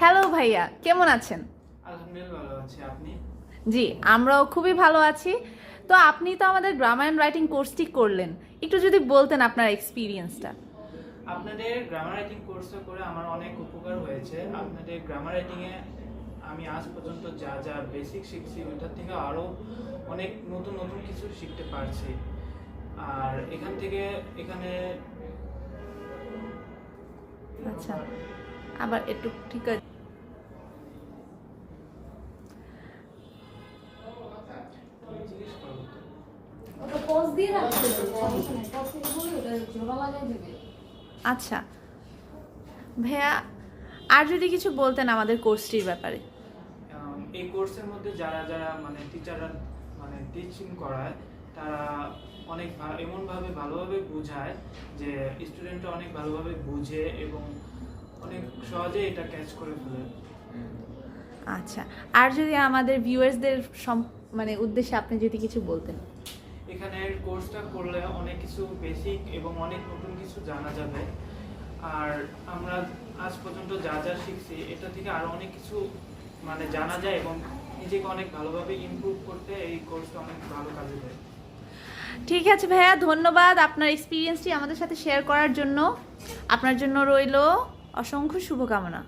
Hello ভাইয়া কেমন আছেন? আলহামদুলিল্লাহ ভালো আছি আপনি? জি আমরাও খুবই ভালো আছি। তো আপনি তো আমাদের গ্রামার অ্যান্ড রাইটিং কোর্সটি করলেন। একটু যদি বলতেন আপনার এক্সপিরিয়েন্সটা আপনাদের গ্রামার রাইটিং কোর্সটা করে আমার অনেক উপকার হয়েছে। আপনাদের গ্রামার রাইটিং এ আমি আজ পর্যন্ত যা যা বেসিক শিখছি ওটার থেকে আরও অনেক নতুন নতুন কিছু শিখতে পারছি। আর এখান থেকে এখানে আচ্ছা আবার একটু ঠিক আছে। দিয়ে রাখতে আচ্ছা। ভাইয়া আর যদি কিছু বলতেন আমাদের কোর্সটির ব্যাপারে। এই কোর্সের মধ্যে যারা যারা মানে টিচাররা মানে টিচিং করায় তারা অনেক ভা- এমনভাবে ভালোভাবে বোঝায় যে স্টুডেন্টরা অনেক ভালোভাবে বুঝে এবং অনেক সহজে এটা ক্যাচ করে ফেলে। আচ্ছা। আর যদি আমাদের ভিউয়ার্সদের মানে উদ্দেশ্যে আপনি যদি কিছু বলতেন। এখানে কোর্সটা করলে অনেক কিছু বেসিক এবং অনেক নতুন কিছু জানা যাবে। আর আমরা আজ পর্যন্ত যা যা শিখছি, এটা থেকে আরও অনেক কিছু মানে জানা যায় এবং নিজেকে অনেক ভালোভাবে ইমপ্রুভ করতে এই কোর্সটা অনেক ভালো কাজে দেয়। ঠিক আছে ভাইয়া, ধন্যবাদ আপনার এক্সপিরিয়েন্সটি আমাদের সাথে শেয়ার করার জন্য। আপনার জন্য রইল অসংখ্য শুভকামনা।